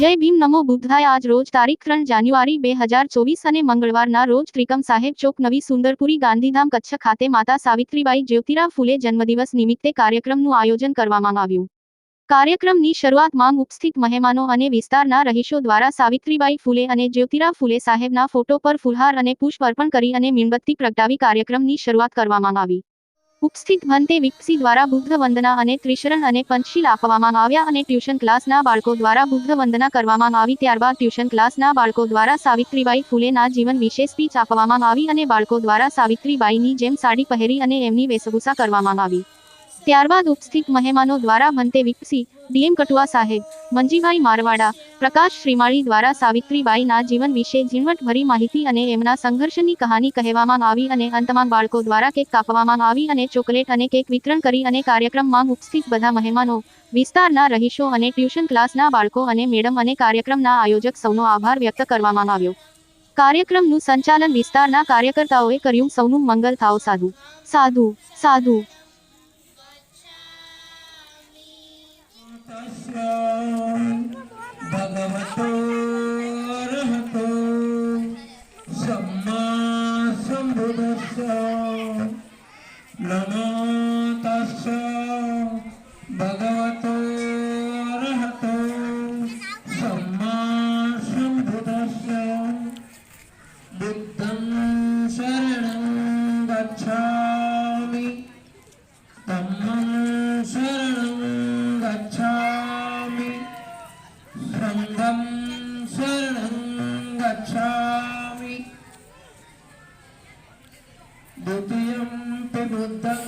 જય ભીમ નમો બુદ્ધાય. આજ રોજ તારીખ ત્રણ જાન્યુઆરી બે હજાર ચોવીસ અને મંગળવારના રોજ ત્રિકમ સાહેબ ચોક નવી સુંદરપુરી ગાંધીધામ કચ્છ ખાતે માતા સાવિત્રીબાઈ જ્યોતિરાવ ફૂલે જન્મદિવસ નિમિત્તે કાર્યક્રમનું આયોજન કરવામાં આવ્યું. કાર્યક્રમની શરૂઆત માંગ ઉપસ્થિત મહેમાનો અને વિસ્તારના રહીશો દ્વારા સાવિત્રીબાઈ ફૂલે અને જ્યોતિરાવ ફૂલે સાહેબના ફોટો પર ફુલહાર અને પુષ્પ અર્પણ કરી અને મીણબત્તી પ્રગટાવી કાર્યક્રમની શરૂઆત કરવામાં આવી. ઉપસ્થિત ભંતે વિકસી દ્વારા બુદ્ધ વંદના અને ત્રિશરણ અને પંચશીલ આપવામાં આવ્યા અને ટ્યુશન ક્લાસના બાળકો દ્વારા બુદ્ધ વંદના કરવામાં આવી. ત્યારબાદ ટ્યુશન ક્લાસના બાળકો દ્વારા સાવિત્રીબાઈ ફૂલેના જીવન વિશે સ્પીચ આપવામાં આવી અને બાળકો દ્વારા સાવિત્રીબાઈની જેમ સાડી પહેરી અને એમની વેશભૂષા કરવામાં આવી. ત્યારબાદ ઉપસ્થિત મહેમાનો દ્વારા ભંતે વિકસી ડીએમ કટુઆ સાહેબ મંજીભાઈ મારવાડા, પ્રકાશ શ્રીમાળી દ્વારા સાવિત્રીબાઈના જીવન વિશે ઝીણવટભરી માહિતી અને એમના સંઘર્ષની કહાની કહેવામાં આવી અને અંતમાં બાળકો દ્વારા કેક કાપવામાં આવી અને ચોકલેટ અને કેક વિતરણ કરી અને કાર્યક્રમમાં ઉપસ્થિત બધા મહેમાનો, વિસ્તારના રહીશો અને ટ્યુશન ક્લાસના બાળકો અને મેડમ અને કાર્યક્રમના આયોજક સૌનો આભાર વ્યક્ત કરવામાં આવ્યો. કાર્યક્રમનું સંચાલન વિસ્તારના કાર્યકર્તાઓએ કર્યું. સૌનું મંગલ થાવ સાધુ. સાધુ. સાધુ. भगवतो अरहतो सम्मा सम्बुद्धस्य नमो तस्य भगवतो अरहतो सम्मा सम्बुद्धस्य बुद्धं शरणं गच्छामि गच्छामि द्वितीयं तु बुद्धं